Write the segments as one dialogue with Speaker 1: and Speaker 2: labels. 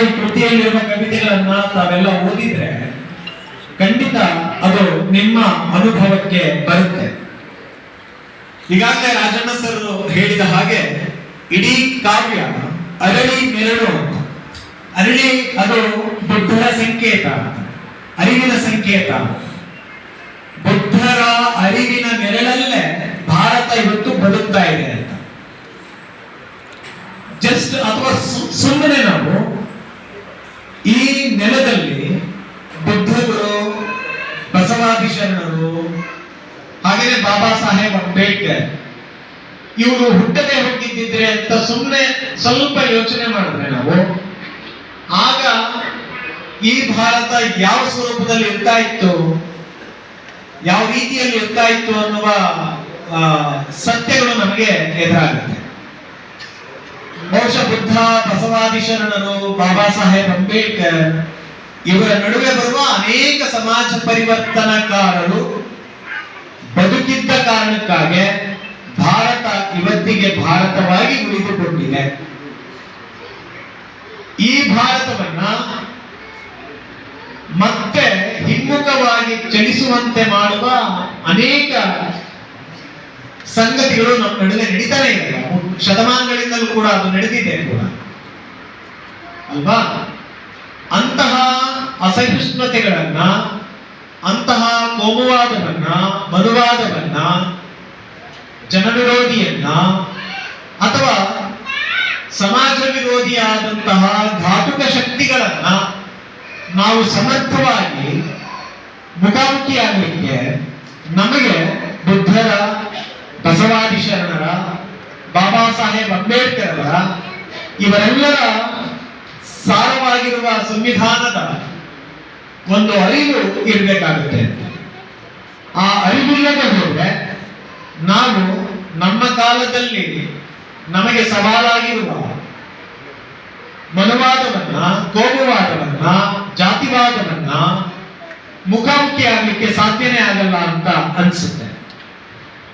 Speaker 1: ಈ ಕೃತಿಯಲ್ಲಿರುವ ಕವಿತೆಗಳನ್ನ ತಾವೆಲ್ಲ ಓದಿದ್ರೆ ಖಂಡಿತ ಅದು ನಿಮ್ಮ ಅನುಭವಕ್ಕೆ ಬರುತ್ತೆ. ಈಗಾಗಲೇ ರಾಜಣ್ಣ ಸರ್ ಹೇಳಿದ ಹಾಗೆ ಇಡೀ ಕಾವ್ಯ ಅರಳಿ ಅಂತ. ಅರಳಿ ಅದು ಬುದ್ಧರ ಸಂಕೇತ. ಅರಿವಿನ ಸಂಕೇತ. ಬುದ್ಧರ ಅರಿವಿನ ನೆರಳಲ್ಲೇ ಭಾರತ ಇವತ್ತು ಬದುಕ್ತಾ ಇದೆ ಅಂತ. ಜಸ್ಟ್ ಅಥವಾ ಸುಮ್ಮನೆ ನಾವು ಶರಣರು ಹಾಗೇನೆ ಬಾಬಾ ಸಾಹೇಬ್ ಅಂಬೇಡ್ಕರ್, ಇವರು ಹುಟ್ಟದೆ ಹೋಗಿದ್ದಿದ್ರೆ ಅಂತ ಸುಮ್ಮನೆ ಸ್ವಲ್ಪ ಯೋಚನೆ ಮಾಡಿದ್ರೆ ನಾವು, ಆಗ ಈ ಭಾರತ ಯಾವ ಸ್ವರೂಪದಲ್ಲಿ ಇರ್ತಾ ಇತ್ತು, ಯಾವ ರೀತಿಯಲ್ಲಿ ಇರ್ತಾ ಇತ್ತು ಅನ್ನುವ ಸತ್ಯಗಳು ನಮಗೆ ಎದುರಾಗುತ್ತೆ. ಬಹುಶಃ ಬುದ್ಧ ಬಸವಾದಿ ಶರಣರು ಬಾಬಾ ಸಾಹೇಬ್ ಅಂಬೇಡ್ಕರ್ ಇವರ ನಡುವೆ ಬರುವ ಅನೇಕ ಸಮಾಜ ಪರಿವರ್ತನಕಾರರು ಬದುಕಿದ್ದ ಕಾರಣಕ್ಕಾಗಿ ಭಾರತ ಇವತ್ತಿಗೆ ಭಾರತವಾಗಿ ಉಳಿದುಕೊಂಡಿದೆ. ಈ ಭಾರತವನ್ನ ಮತ್ತೆ ಹಿಮ್ಮುಖವಾಗಿ ಚಲಿಸುವಂತೆ ಮಾಡುವ ಅನೇಕ ಸಂಗತಿಗಳು ನಮ್ಮ ನಡುವೆ ನಡೀತಾನೆ ಇದೆ ಶತಮಾನಗಳಿಂದಲೂ ಕೂಡ ಅದು ನಡೆದಿದೆ ಕೂಡ. ಅಲ್ವಾ? ಅಂತಹ ಅಸಹಿಷ್ಣುತೆಗಳನ್ನ, ಅಂತಹ ಕೋಮುವಾದವನ್ನ, ಮನುವಾದವನ್ನ, ಜನವಿರೋಧಿಯನ್ನ, ಅಥವಾ ಸಮಾಜ ವಿರೋಧಿಯಾದಂತಹ ಘಾತುಕ ಶಕ್ತಿಗಳನ್ನ ನಾವು ಸಮರ್ಥವಾಗಿ ಮುಖಾಮುಖಿಯಾಗಲಿಕ್ಕೆ ನಮಗೆ ಬುದ್ಧರ ಬಸವಾದಿ ಶರಣರ ಬಾಬಾ ಸಾಹೇಬ್ ಅಂಬೇಡ್ಕರ್ ಅವರ ಇವರೆಲ್ಲರ ಸಾರವಾಗಿರುವ ಸಂವಿಧಾನದ ಒಂದು ಅರಿವು ಇರಬೇಕಾಗುತ್ತೆ. ಆ ಅರಿವಿಲ್ಲದೆ ಹೋದ್ರೆ ನಾವು ನಮ್ಮ ಕಾಲದಲ್ಲಿ ನಮಗೆ ಸವಾಲಾಗಿರುವ ಮನುವಾದವನ್ನ, ಕೋಮುವಾದವನ್ನ, ಜಾತಿವಾದವನ್ನ ಮುಖಾಮುಖಿ ಆಗ್ಲಿಕ್ಕೆ ಸಾಧ್ಯನೇ ಆಗಲ್ಲ ಅಂತ ಅನ್ಸುತ್ತೆ.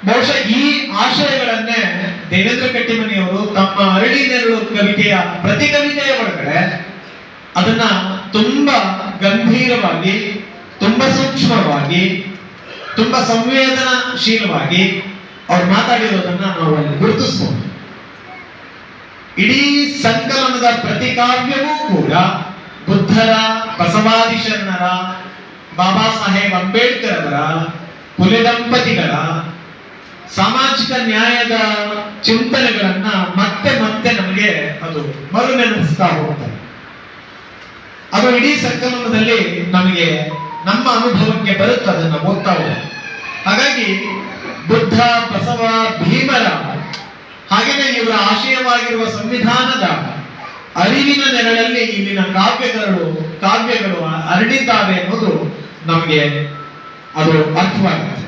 Speaker 1: ಬಹುಶಃ ಈ ಆಶಯಗಳನ್ನೇ ದೇವೇಂದ್ರ ಕಟ್ಟಿಮನಿಯವರು ತಮ್ಮ ಅರಳಿ ನೆರಳು ಕವಿತೆಯ ಪ್ರತಿ ಕವಿತೆಯ ಒಳಗಡೆ ಅದನ್ನ ತುಂಬಾ ಗಂಭೀರವಾಗಿ, ತುಂಬಾ ಸೂಕ್ಷ್ಮವಾಗಿ, ತುಂಬಾ ಸಂವೇದನಾಶೀಲವಾಗಿ ಅವ್ರು ಮಾತಾಡಿರೋದನ್ನ ನಾವು ಅಲ್ಲಿ ಗುರುತಿಸಬಹುದು ಇಡೀ ಸಂಕಲನದ ಪ್ರತಿ ಕಾವ್ಯವೂ ಕೂಡ ಬುದ್ಧರ, ಬಸವಾದಿ ಶರಣರ, ಬಾಬಾ ಸಾಹೇಬ್ ಅಂಬೇಡ್ಕರ್ ಅವರ ಪುಲೆ ದಂಪತಿಗಳ ಸಾಮಾಜಿಕ ನ್ಯಾಯದ ಚಿಂತನೆಗಳನ್ನ ಮತ್ತೆ ಮತ್ತೆ ನಮಗೆ ಅದು ಮರುನೆನಪಿಸ್ತಾ ಹೋಗ್ತದೆ ಅದು ಇಡೀ ಸಂಕಲನದಲ್ಲಿ ನಮಗೆ ನಮ್ಮ ಅನುಭವಕ್ಕೆ ಬರುತ್ತೆ ಅದನ್ನ ಓದ್ತಾ ಹಾಗಾಗಿ ಬುದ್ಧ, ಬಸವ, ಭೀಮರ ಹಾಗೆಯೇ ಇವರ ಆಶಯವಾಗಿರುವ ಸಂವಿಧಾನದ ಅರಿವಿನ ನೆರಳಲ್ಲಿ ಇಲ್ಲಿನ ಕಾವ್ಯಗಳು ಕಾವ್ಯಗಳು ಅರಳಿದ್ದಾವೆ ಅನ್ನೋದು ನಮಗೆ ಅದು ಅರ್ಥವಾಗುತ್ತೆ.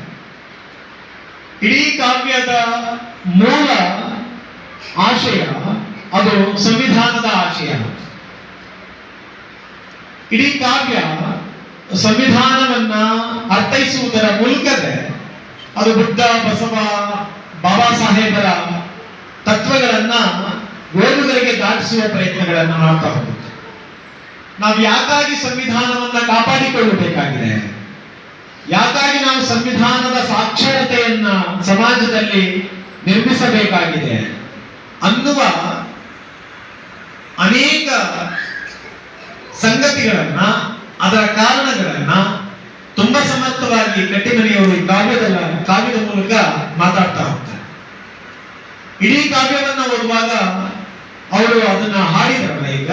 Speaker 1: ಇಡೀ ಕಾವ್ಯದ ಮೂಲ ಆಶಯ ಅದು ಸಂವಿಧಾನದ ಆಶಯ. ಇಡೀ ಕಾವ್ಯ ಸಂವಿಧಾನವನ್ನ ಅರ್ಥೈಸುವುದರ ಮೂಲಕವೇ ಅದು ಬುದ್ಧ, ಬಸವ, ಬಾಬಾ ಸಾಹೇಬರ ತತ್ವಗಳನ್ನ ಓದುಗರಿಗೆ ದಾಟಿಸುವ ಪ್ರಯತ್ನಗಳನ್ನು ಮಾಡ್ತಾ ಹೋಗುತ್ತೆ. ನಾವು ಯಾಕಾಗಿ ಸಂವಿಧಾನವನ್ನ ಕಾಪಾಡಿಕೊಳ್ಳಬೇಕಾಗಿದೆ. ಯಾಕಾಗಿ ನಾವು ಸಂವಿಧಾನದ ಸಾಕ್ಷರತೆಯನ್ನ ಸಮಾಜದಲ್ಲಿ ನಿರ್ಮಿಸಬೇಕಾಗಿದೆ ಅನ್ನುವ ಅನೇಕ ಸಂಗತಿಗಳನ್ನ, ಅದರ ಕಾರಣಗಳನ್ನ ತುಂಬಾ ಸಮರ್ಥವಾಗಿ ಕಟ್ಟಿಮನೆಯವರು ಈ ಕಾವ್ಯದ ಕಾವ್ಯದ ಮೂಲಕ ಮಾತಾಡ್ತಾ ಹೋಗ್ತಾರೆ. ಇಡೀ ಕಾವ್ಯವನ್ನ ಓದುವಾಗ ಅವರು ಅದನ್ನ ಹಾಡಿದ್ರಲ್ಲ ಈಗ?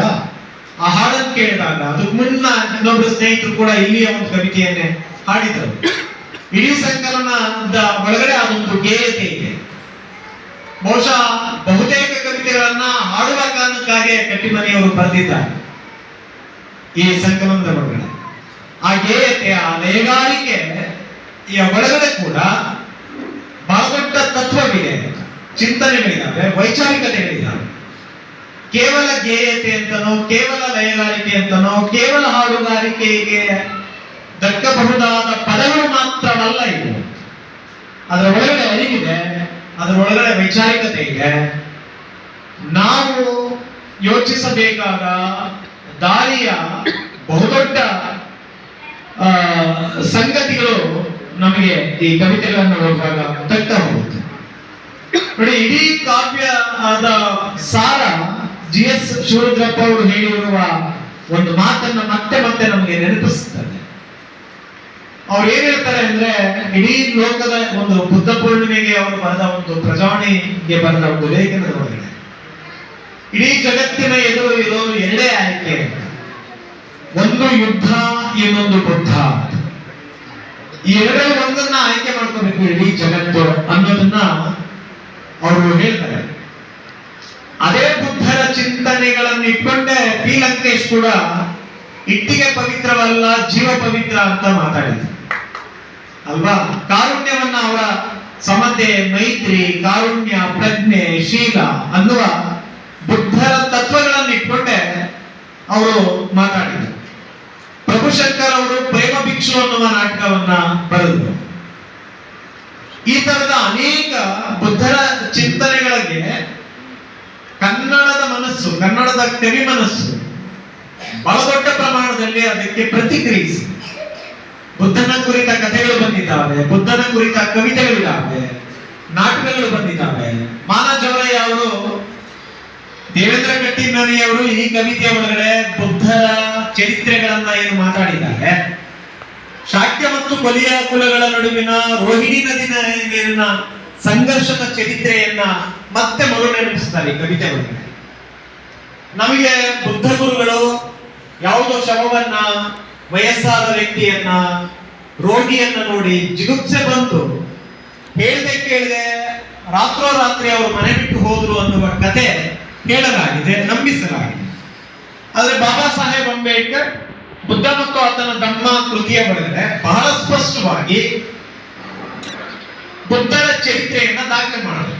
Speaker 1: ಆ ಹಾಡನ್ನು ಕೇಳಿದಾಗ, ಅದಕ್ಕೆ ಮುನ್ನ ಇನ್ನೊಬ್ಬರು ಸ್ನೇಹಿತರು ಕೂಡ ಇಲ್ಲಿಯ ಒಂದು ಕವಿತೆಯನ್ನೇ ಹಾಡಿದರು. ಇಡೀ ಸಂಕಲನದ ಒಳಗಡೆ ಅದೊಂದು ಗೇಯತೆ ಇದೆ. ಬಹುಶಃ ಬಹುತೇಕ ಕವಿತೆಗಳನ್ನ ಹಾಡುವ ಕಾರಣಕ್ಕಾಗಿ ಕಟ್ಟಿಮನೆಯವರು ಬರೆದಿದ್ದಾರೆ. ಈ ಸಂಕಲನದ ಒಳಗಡೆ. ಆ ಗೇಯತೆ, ಆ ಲಯಗಾರಿಕೆ ಈ ಒಳಗಡೆ ಕೂಡ ಬಹಳ ದೊಡ್ಡ ತತ್ವವಿದೆ. ಚಿಂತನೆಗಳಿದ್ದಾವೆ ವೈಚಾರಿಕತೆಗಳಿದ್ದಾವೆ ಕೇವಲ ಗೇಯತೆ ಅಂತನೋ, ಕೇವಲ ಲಯಗಾರಿಕೆ ಅಂತನೋ, ಕೇವಲ ಹಾಡುಗಾರಿಕೆಗೆ ದಕ್ಕಬಹುದಾದ ಪದಗಳು ಮಾತ್ರವಲ್ಲ ಇದು. ಅದರ ಒಳಗಡೆ ಅರಿವಿದೆ ಅದರ ಒಳಗಡೆ ವೈಚಾರಿಕತೆ ಇದೆ. ನಾವು ಯೋಚಿಸಬೇಕಾದ ದಾರಿಯ ಬಹುದೊಡ್ಡ ಸಂಗತಿಗಳು ನಮಗೆ ಈ ಕವಿತೆಗಳನ್ನು ಓದುವಾಗ ದಕ್ಕಬಹುದು ಹೋಗುತ್ತೆ ನೋಡಿ, ಇಡೀ ಕಾವ್ಯ ಆದ ಸಾರ ಜಿ ಎಸ್ ಶಿವರುದ್ರಪ್ಪ ಅವರು ಹೇಳಿರುವ ಒಂದು ಮಾತನ್ನ ಮತ್ತೆ ಮತ್ತೆ ನಮಗೆ ನೆನಪಿಸ್ತದೆ ಅವ್ರು ಏನ್ ಹೇಳ್ತಾರೆ ಅಂದ್ರೆ, ಇಡೀ ಲೋಕದ ಒಂದು ಬುದ್ಧ ಪೂರ್ಣಿಮೆಗೆ ಅವರು ಬರೆದ ಒಂದು ಪ್ರಜಾವಣಿಗೆ ಬರೆದ ಒಂದು ಒಳಗಡೆ. ಇಡೀ ಜಗತ್ತಿನ ಎದುರು ಇರೋ ಎರಡೇ ಆಯ್ಕೆ ಒಂದು ಯುದ್ಧ, ಇನ್ನೊಂದು ಬುದ್ಧ ಈ ಎರಡೇ ಒಂದನ್ನ ಆಯ್ಕೆ ಮಾಡ್ಕೋಬೇಕು ಇಡೀ ಜಗತ್ತು ಅನ್ನೋದನ್ನ ಅವರು ಹೇಳ್ತಾರೆ. ಅದೇ ಬುದ್ಧರ ಚಿಂತನೆಗಳನ್ನು ಇಟ್ಕೊಂಡೆ ಪಿ ಲಂಕೇಶ್ ಕೂಡ ಇಟ್ಟಿಗೆ ಪವಿತ್ರವಲ್ಲ ಜೀವ ಪವಿತ್ರ ಅಂತ ಮಾತಾಡಿದ್ರು. ಅಲ್ವಾ? ಕಾರುಣ್ಯವನ್ನ ಅವರ ಸಮತೆ, ಮೈತ್ರಿ, ಕಾರುಣ್ಯ, ಪ್ರಜ್ಞೆ, ಶೀಲ ಅನ್ನುವ ಬುದ್ಧರ ತತ್ವಗಳನ್ನು ಇಟ್ಕೊಂಡೆ ಅವರು ಮಾತಾಡಿದರು. ಪ್ರಭುಶಂಕರ್ ಅವರು ಪ್ರೇಮ ಭಿಕ್ಷು ಅನ್ನುವ ನಾಟಕವನ್ನ ಬರೆದರು. ಈ ತರದ ಅನೇಕ ಬುದ್ಧರ ಚಿಂತನೆಗಳಿಗೆ ಕನ್ನಡದ ಮನಸ್ಸು, ಕನ್ನಡದ ಕವಿ ಮನಸ್ಸು ಬಹಳ ದೊಡ್ಡ ಪ್ರಮಾಣದಲ್ಲಿ ಅದಕ್ಕೆ ಪ್ರತಿಕ್ರಿಯಿಸಿ. ಬುದ್ಧನ ಕುರಿತ ಕಥೆಗಳು ಬಂದಿದ್ದಾವೆ, ಬುದ್ಧನ ಕುರಿತ ಕವಿತೆಗಳಿದ್ದಾವೆ ನಾಟಕಗಳು ಬಂದಿದ್ದಾವೆ. ಮಾನ ಜವರಯ್ಯ ಅವರು ದೇವೇಂದ್ರ ಕಟ್ಟಿಮನಿಯವರು ಈ ಕವಿತೆಯ ಒಳಗಡೆ ಬುದ್ಧರ ಚರಿತ್ರೆಗಳನ್ನ ಏನು ಮಾತಾಡಿದ್ದಾರೆ? ಶಾಕ್ಯ ಮತ್ತು ಕೊಲಿಯ ಕುಲಗಳ ನಡುವಿನ ರೋಹಿಣಿ ನದಿ ನೀರಿನ ಸಂಘರ್ಷದ ಚರಿತ್ರೆಯನ್ನ ಮತ್ತೆ ಮರು ನೆನಪಿಸ್ತಾರೆ ಈ ಕವಿತೆ ಒಳಗಡೆ. ನಮಗೆ ಬುದ್ಧ ಗುರುಗಳು ಯಾವುದೋ ಶವವನ್ನ, ವಯಸ್ಸಾದ ವ್ಯಕ್ತಿಯನ್ನ, ರೋಗಿಯನ್ನ ನೋಡಿ ಜಿಗುಪ್ಸೆ ಬಂತು. ಹೇಳ್ದೆ ರಾತ್ರೋ ರಾತ್ರೋರಾತ್ರಿ ಅವರು ಮನೆ ಬಿಟ್ಟು ಹೋದ್ರು ಅನ್ನುವ ಕತೆ ಹೇಳಲಾಗಿದೆ ನಂಬಿಸಲಾಗಿದೆ. ಆದ್ರೆ ಬಾಬಾ ಸಾಹೇಬ್ ಅಂಬೇಡ್ಕರ್ ಬುದ್ಧ ಮತ್ತು ಆತನ ಧಮ್ಮ ಕೃತಿಯ ಬರೆದರೆ ಬಹಳ ಸ್ಪಷ್ಟವಾಗಿ ಬುದ್ಧರ ಚರಿತ್ರೆಯನ್ನ ದಾಖಲೆ ಮಾಡಿದ್ರು.